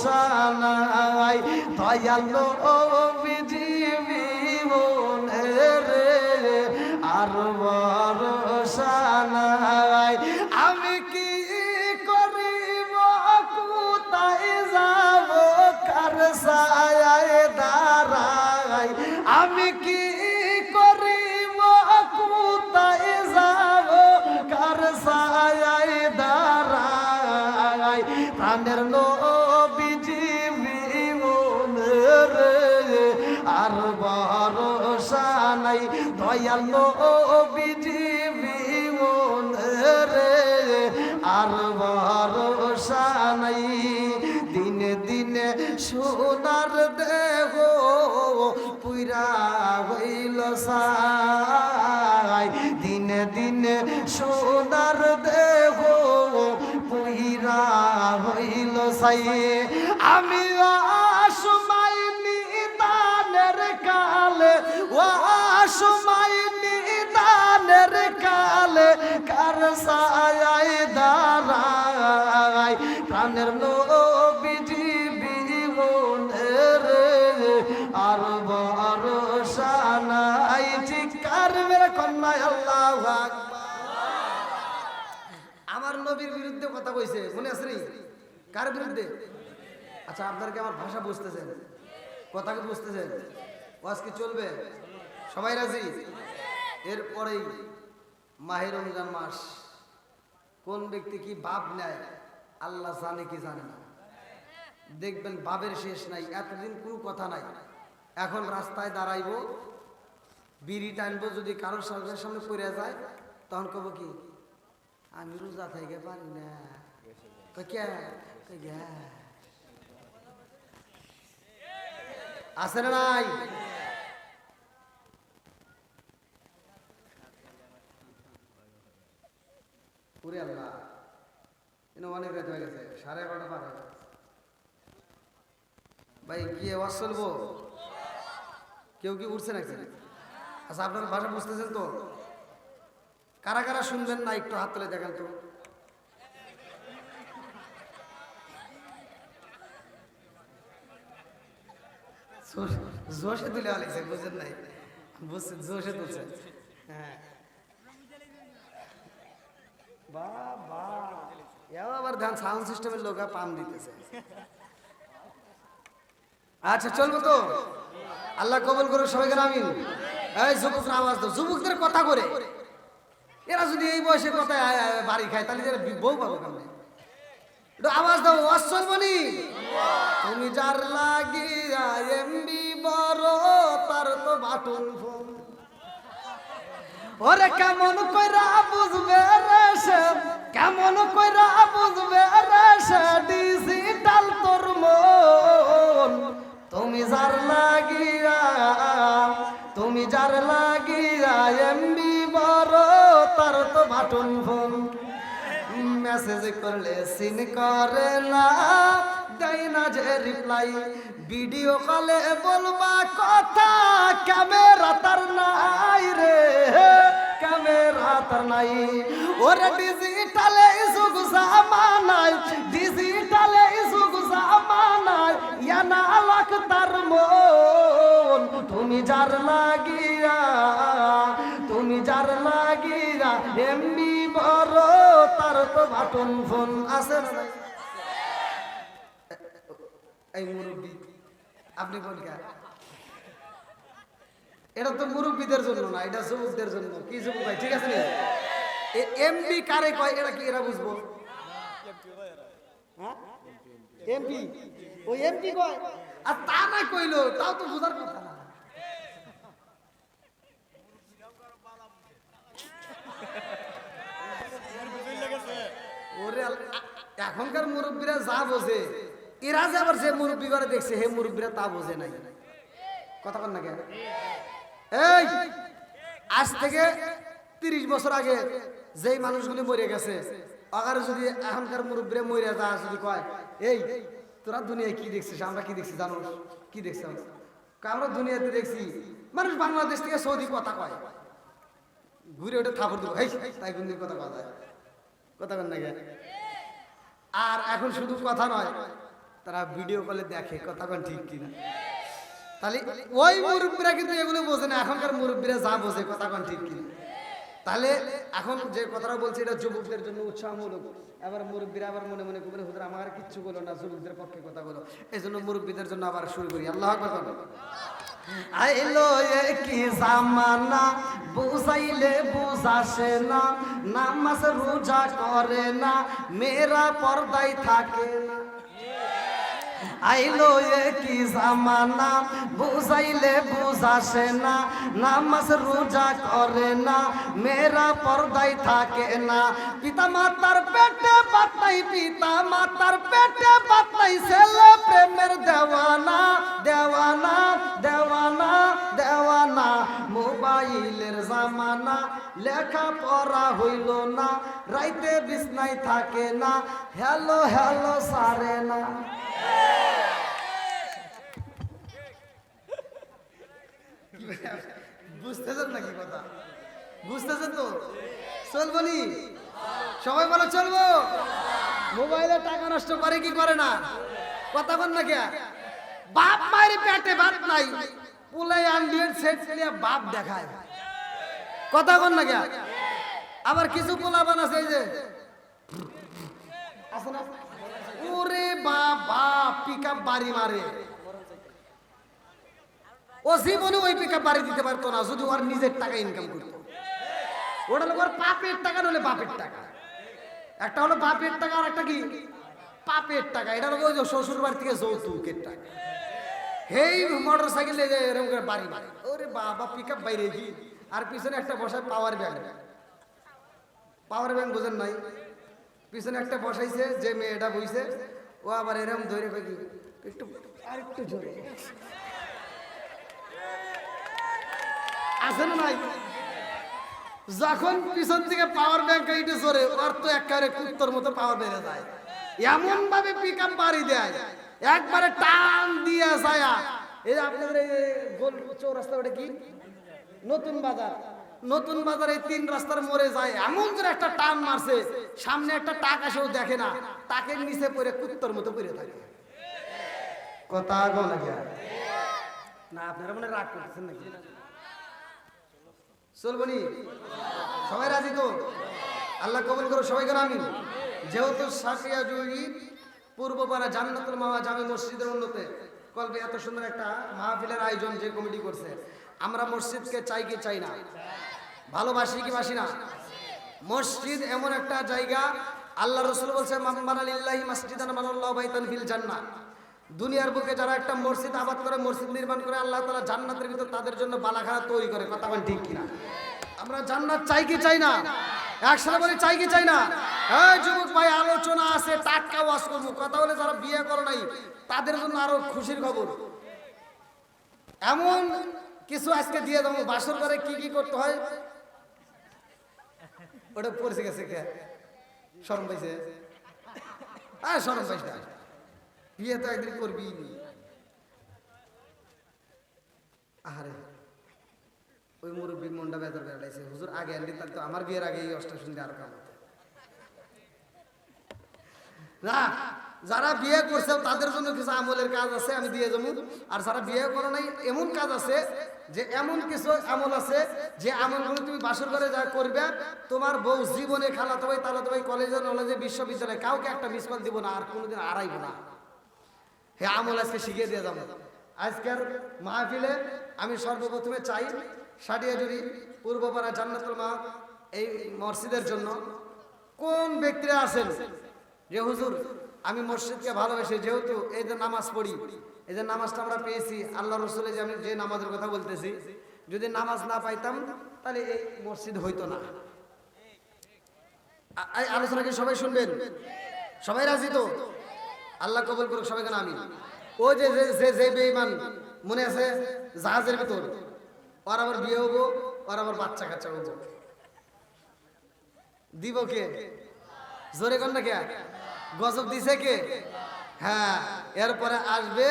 সানাই দয়াল নবীজি বিমলের আর বড় সানাই আমি কি করিব, কোথায় যাব, কার সায়ায় দাঁড়াই আমি কি করিব, কোথায় যাব, কার সায়ায় দাঁড়াই প্রাণের দয়াল নবীজি বিমনের আর ভরসা নাই। দিনে দিনে সোনার দেহ পুরা হইল সাই। দিনে দিনে সোনার দেহ পুরা হইল সাই। আমি সায় দাঁড়াই প্রাণের নবীজি বিমনের আর ভরসা নাই চিকার মেরে কন্যায় আল্লাহ আমার নবীর বিরুদ্ধে কথা কইছে, মনে আছে কার বিরুদ্ধে? আচ্ছা আপনারা কি আমার ভাষা বুঝতেছেন। কথা কি বুঝতেছেন? ওয়াজ কি চলবে? সবাই রাজি? এরপরেই মাহে রমজান মাস, কোন ব্যক্তি কি বাপ নেয়, আল্লাহ জানে কি জানে না। দেখবেন বাবের শেষ নাই, এতদিন কোনো কথা নাই। এখন রাস্তায় দাঁড়াইবো, বিড়ি টানবো যদি কারোর সরকারের সামনে পড়ে যায়, তখন কব কি, আমি রোজা থেকে পারি না? আছে না নাই? পুরে আল্লাহ। এনে অনেক রাত হয়ে গেছে, সাড়ে এগারোটা পার হয়ে গেছে। ভাই, কি আওয়াজ চলবো? কেউ কি উঠছে নাকি? আচ্ছা আপনার ভাষা বুঝতেছেন তো? কারা কারা শুনবেন না একটু হাত তুলে দেখেন তো? জোশে তুলে আলাইছে বুঝেন নাই? বুঝছেন, জোশে তুলছে। হ্যাঁ। সাউন্ড সিস্টেমের লোক পাম দিতেছে। আচ্ছা চলবো তো? আল্লাহ কবল করে সবাইকে আমিন। যুবকরা আওয়াজ দাও, যুবকদের কথা করে এরা যদি এই বয়সে কথা বাড়ি খায়, তাহলে এরা বউ পাবো কেমনে? আওয়াজ দাও, আওয়াজ চলবো নি? তুমি যার লাগিয়া এমবি বড়, তার তো বাটন ফোন। ওরে কেমন কইরা বুঝবে রে সে? কেমন কইরা বুঝবে রে সে? ডিজিটাল তোর মন। তুমি যার লাগিয়া, তুমি যার লাগিয়া এমবি বড়, তার তো বাটন ফোন। মেসেজ করলে সিন করে না, দেয় না যে রিপ্লাই ভিডিও কলে বলবা কথা ক্যামেরা নাই ওরে ডিজিটালে যুগ জামানায় ডিজিটালে যুগ জামানায় ইয়ানা লাখ তার মন তুমি যার লাগিয়া তুমি যার লাগিয়া এমনি বড় তার তো বাটন ফোন আছে না? এই মুরব্বী আপনি কোন এটা তো মুরব্বীদের জন্য না, এটা যুবকদের জন্য। কি যুবক ভাই, ঠিক আছে? এমপি কারে কয়, এটা কি এরা বুঝব? এমপি ওই এমপি কয়? আর তা না কইলো, তাও তো বোঝার কথা এখনকার মুরব্বীরা যা বোঝে, এরা যে আবার যে মুরব্বী করে দেখছে, হে মুরব্বীরা তা বোঝে নাই। কথা কন না কেন? এই, আজ থেকে তিরিশ বছর আগে যেই মানুষগুলি মরে গেছে আগার যদি এখনকার মুরব্বীরা মরে যা যদি কয়, এই, তোরা দুনিয়ায় কি দেখছিস? আমরা কি দেখছি? জানো কি দেখছি আমরা? দুনিয়াতে দেখছি, মানুষ বাংলাদেশ থেকে সৌদি কথা কয়। ঘুরে ওঠে থাপড় দেবো। হেই, তাই কোন কথা কথা কথা কন না? আর এখন শুধু কথা নয়, তারা ভিডিও কলে দেখে, কথা কন ঠিক কিনা? তাহলে ওই মুরব্বীরা কিন্তু এগুলো বোঝে না, এখনকার মুরব্বীরা যা বোঝে কথা কন ঠিক কিনা। তাহলে এখন যে কথাটা বলছি, এটা যুবকদের জন্য উৎসাহমূলক। আবার মুরব্বীরা আবার মনে মনে করবে, হুজুর, আমার কিচ্ছু বলো না, যুবকদের পক্ষে কথা বলো। এই জন্য মুরব্বীদের জন্য আবার শুরু করি। আল্লাহ বলো। আইলো এ কি জামানা, বুঝাইলে বুঝাসে না, নামাজ রোজা করে না, মেয়েরা পর্দায় থাকে না। আইলো কি জামানা, বুঝাইলে বুঝাসে না, নামাজ রোজা করে না, মেয়েরা পর্দায় থাকে না। পিতা মাতার পেটে বাতাই পিতা মাতার পেটে বাতাই ছেলে প্রেমের দেওয়ানা দেওয়ানা দেওয়ানা দেওয়ানা। মোবাইলের জামানা লেখা পড়া হইল না, রাইতে বিছনায় থাকে না, হ্যালো হ্যালো, সারে না। বুঝতেছেন নাকি কথা? বুঝতেছেন তো? চলবো নি? সবাই বলো, চলবো। মোবাইলে টাকা নষ্ট করে কি করে না? কথা বল না কে বাপ মায়ের পেটে ভাত নাই পুলাই আন্ডিয়ের সেট নিয়ে বাপ দেখায়। কথা বল না কে আবার কিছু পোলাবান আছে এই যে। আছে? ওরে বাবা পিক বাড়ি মারে। ও জীবনে ওই পিক আপ বাড়ি দিতে পারতো না, যদি ওর নিজের টাকা ইনকাম করতো। ওটা হলো ওর বাপের টাকা নলে বাপের টাকা। একটা হলো বাপের টাকা, আর একটা কি? পাপের টাকা। এটা হলো ওই শ্বশুর বাড়ি থেকে যৌতুকের টাকা। হেই মোটর সাইকেল এরকম করে বাড়ি মারে। ওরে বাবা পিক আপ বাইরে কি? আর পিছনে একটা বসায় পাওয়ার ব্যাংক পাওয়ার ব্যাংক বোঝেন নাই? পিছনে একটা বসাইছে, যে মেয়েটা বইছে, ও আবার এরকম ধরে কি একটু একটু জোরে। আছে না নাই? যখন পিছন থেকে পাওয়ার ব্যাংক এইটা জোরে, ওর তো একেবারে কুত্তর মতো পাওয়ার বেড়ে যায়। এমন ভাবে পিক আপ বাড়ি দেয়। একবারে টান দিয়ে যায়। এই আপনাদের এই গোল চৌরাস্তা, ওটা কি? নতুন বাজার। নতুন বাজারে তিন রাস্তার মোড়ে যায়, এমন করে একটা টান মারছে, সামনে একটা টাক আসেও দেখে না তাকে নিচে পড়ে কুত্তর মতো পড়ে থাকে। কথা না আপনারা মনে রাগ করতেছেন নাকি? চলবনি সবাই রাজি তো? আল্লাহ কবুল করো সবাই করে আমিন। যেহেতু সাফিয়া জুই পূর্বপাড়া জান্নাতুল মামা জামে মসজিদের উন্নতে কলবে এত সুন্দর একটা মাহফিলের আয়োজন যে কমিটি করছে, আমরা মসজিদকে চাই কি চাই না? ভালোবাসি কি বাসি না? মসজিদ এমন একটা জায়গা আল্লাহ রসুল বলছে দুনিয়ার বুকে যারা একটা মসজিদ আবাদ করে, মসজিদ নির্মাণ করে, আল্লাহ তাআলা জান্নাতের ভিতর তাদের জন্য বালাখানা তৈরি করে। কথা বলেন ঠিক কিনা? আমরা জান্নাত চাই কি চাই না? একসাথে বলি, চাই কি চাই না? এই যুবক ভাই, আলোচনা আছে, টাটকা ওয়াজ করব। কথা বলে যারা বিয়ে করে নাই, তাদের জন্য আরও খুশির খবর। এমন কিছু আজকে দিয়ে দেবো। বাসর করে কি কি করতে হয়? ওটা পড়ছে গেছে কে? শরম পাইছে? হ্যাঁ শরম পাইছে। বিয়ে তো একদিন করবি আরে ওই মুরব্বী মন্ডা বেজার বেড়াইছে হুজুর, আগে আনলি, তার তো আমার বিয়ের আগে এই অষ্টা শুনতে আর কাম না যারা বিয়ে করছে, তাদের জন্য কিছু আমলের কাজ আছে, আমি দিয়ে যাব। আর যারা বিয়ে করো নাই, এমন কাজ আছে যে এমন কিছু আমল আছে যে আমলগুলো তুমি বাসর করে যা করবে, তোমার বউ জীবনে খালাতো ভাই, তালাতো ভাই, কলেজে, নলেজে, বিশ্ববিদ্যালয়ে কাউকে একটা মিস কল দিব না, আর কোনোদিন আড়াইব না। হে আমল আজকে শিখিয়ে দিয়ে যাব। আজকের মাহফিলে আমি সর্বপ্রথমে চাই সাডিয়াজুরি পূর্বপাড়া জান্নাতুল মা এই মসজিদের জন্য কোন ব্যক্তিরা আছেন? যে হুজুর আমি মসজিদকে ভালোবাসি যেহেতু এই যে নামাজ পড়ি, এই যে নামাজটা আমরা পেয়েছি, আল্লাহ রসুলে যে আমি যে নামাজের কথা বলতেছি, যদি নামাজ না পাইতাম, তাহলে এই মসজিদ হইতো না। এই আলোচনা কি সবাই শুনবেন? সবাই রাজি তো? আল্লাহ কবুল করুক সবাই কেন আমি ও যে, যে- যে যে বেঈমান, মনে আছে? জাহাজের ভিতর। ওর আবার বিয়ে হব, ওর আবার বাচ্চা কাচ্চা হব। দিব কে? জোরে কন না কে? গজব দিছে কে? হ্যাঁ এরপরে আসবে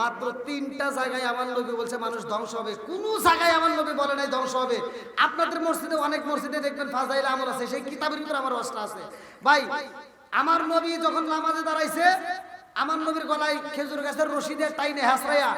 মাত্র তিনটা জায়গায় আমার নবী বলছে, মানুষ ধ্বংস হবে। কোন জায়গায় আমার নবী বলে নাই ধ্বংস হবে। আপনাদের মসজিদে অনেক মসজিদে দেখবেন ফাজাইল আমার আছে, সেই কিতাবের ভিতরে আমার অস্ত্র আছে। ভাই, আমার নবী যখন নামাজে দাঁড়াইছে, আমার নবীর গলায় খেজুর গাছের রশিদে টাইনে হাসরাইয়া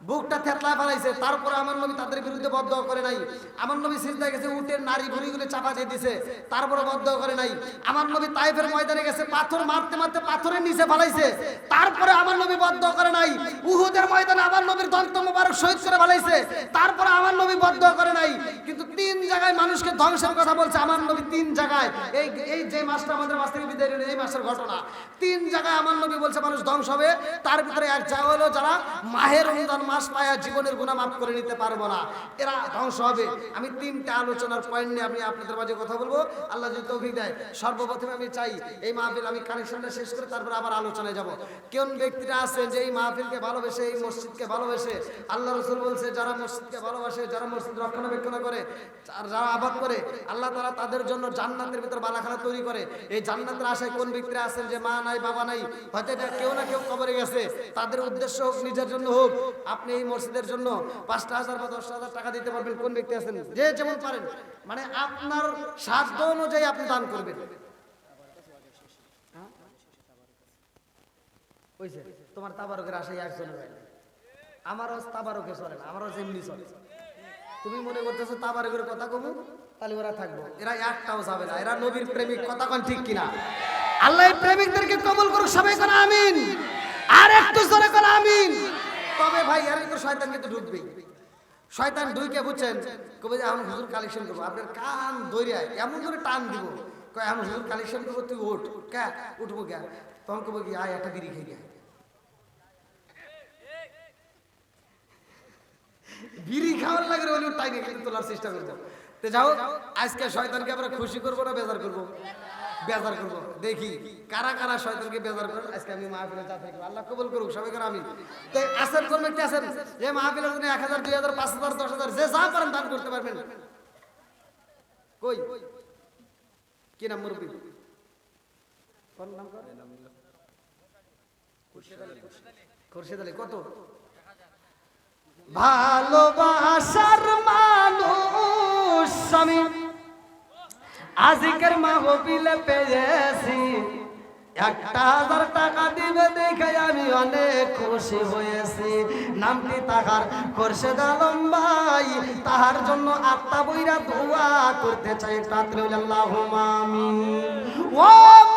বুকটা থেতলায় ফেলাইছে। তারপরে আমার নবী তাদের বিরুদ্ধে বদ্ধ করে নাই। আমার নবী সিজদায় গেছে, উটের নারী ভুড়িগুলো চাপা দিয়ে দিছে। তারপরে বদ্ধ করে নাই। আমার নবী তাইফের ময়দানে গেছে, পাথর মারতে মারতে পাথরের নিচে ফেলাইছে। তারপরে আমার নবী বদ্ধ করে নাই। উহুদের ময়দানে আমার নবীর দন্ত মোবারক শহীদ করে ফেলাইছে। তারপরে আমার নবী বদ্ধ করে নাই। কিন্তু তিন জায়গায় মানুষকে ধ্বংসের কথা বলছে। আমার নবী তিন জায়গায়। এই এই যে মাসটা আমাদের মাস থেকে বিদায় এই মাসের ঘটনা। তিন জায়গায় আমার নবী বলছে, মানুষ ধ্বংস হবে। তার ভিতরে এক জায়গা হলো যারা মাহের রমজান মাস পায়া জীবনের গুণা মাফ করে নিতে পারব না। এরা ধ্বংস হবে। আমি তিনটা আলোচনার পয়েন্ট নিয়ে আমি আপনাদের মাঝে কথা বলব। আল্লাহ যদি তৌফিক দেয়, সর্বপ্রথমে আমি চাই, এই মাহফিল আমি কানেকশনটা শেষ করে তারপর আবার আলোচনায় যাব। কোন ব্যক্তিরা আছেন যে এই মাহফিলকে ভালোবেসে, এই মসজিদকে ভালোবেসে? আল্লাহ রসুল বলছে, যারা মসজিদকে ভালোবাসে, যারা মসজিদ রক্ষণাবেক্ষণ করে, যারা আবাদ করে, আল্লাহ তারা তাদের জন্য জান্নাতের ভিতর বালাখানা তৈরি করে। এই জান্নাতের আশায় কোন ব্যক্তিরা আছেন যে মা নাই, বাবা নাই? হয়তো এটা কেউ না কেউ কবরে গেছে। তাদের উদ্দেশ্য হোক, নিজের জন্য হোক আপনি এই মসজিদের জন্য পাঁচটা হাজার বা দশ হাজার টাকা দিতে পারবেন। কোন ব্যক্তি আছেন? যে যেমন পারেন। মানে আপনার সাধ্য অনুযায়ী আপনি দান করবেন। হ্যাঁ? তোমার তাবারকের আমারও তাবারকে চলে না, আমারও যেমনি চলে। তুমি মনে করতেছো তাবারকের কথা কমু? তাহলে ওরা থাকব। এরা একটাও যাবে না। এরা নবীর প্রেমিক, কথা কোন ঠিক কিনা? আল্লাহ প্রেমিকদেরকে কবল করুক সবাই, কোন আমিন। আর একটু জোরে কোন আমিন। তবে ভাই, এর ভিতর শয়তান কিন্তু ঢুকবেই। শয়তান দুইকে বুঝছেন? কবে যে এখন হুজুর কালেকশন করব। আপনার কান দৈরায় এমন করে টান দিব। কয় এখন হুজুর কালেকশন করব, তুই ওঠ। কে? উঠবো কে? তখন কবো কি, আয়, একটা বিড়ি খেয়ে গে বিড়ি খাওয়ার লাগে ওই টাইনে কিন্তু তোলার চেষ্টা করব। তো যাও, আজকে শয়তানকে আমরা খুশি করব না বেজার করব? বেজার করব। দেখি, কারা কারা শয়তানকে বেজার করে আজকে আমি মাহফিলে যা থাকব আল্লাহ কবুল করুক, সবাই করে আমি তো আসেন কোন ব্যক্তি আছেন? যে মাহফিলের এক হাজার, দুই হাজার, পাঁচ হাজার, দশ হাজার, যে যা পারেন দান করতে পারবেন। কই? কি নাম মুরব্বী? নাম আলী। কত? ভালোবাসার মানুষ আমি। আজিকের মাহবিলে পেয়েছি। একটা হাজার টাকা দিবে দেখে আমি অনেক খুশি হয়েছি। নামটি তাহার করছে আলম ভাই, তাহার জন্য আত্মা বইরা দোয়া করতে চাই। রাত্রে আল্লাহ মামি ও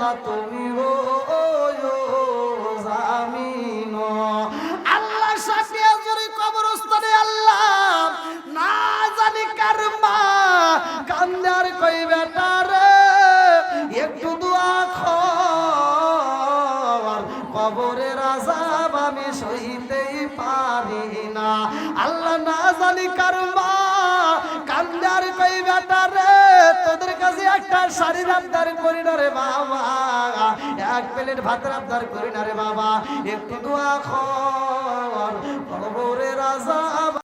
আল্লাহ তুমি জামিন আল্লাহ সাথিয়া জুড়ে কবরস্থানে আল্লাহ না জানি কার মা আবদার করি না রে বাবা। এক প্লেট ভাত আবদার করি না রে বাবা। একটু দোয়া খর রাজা আজাব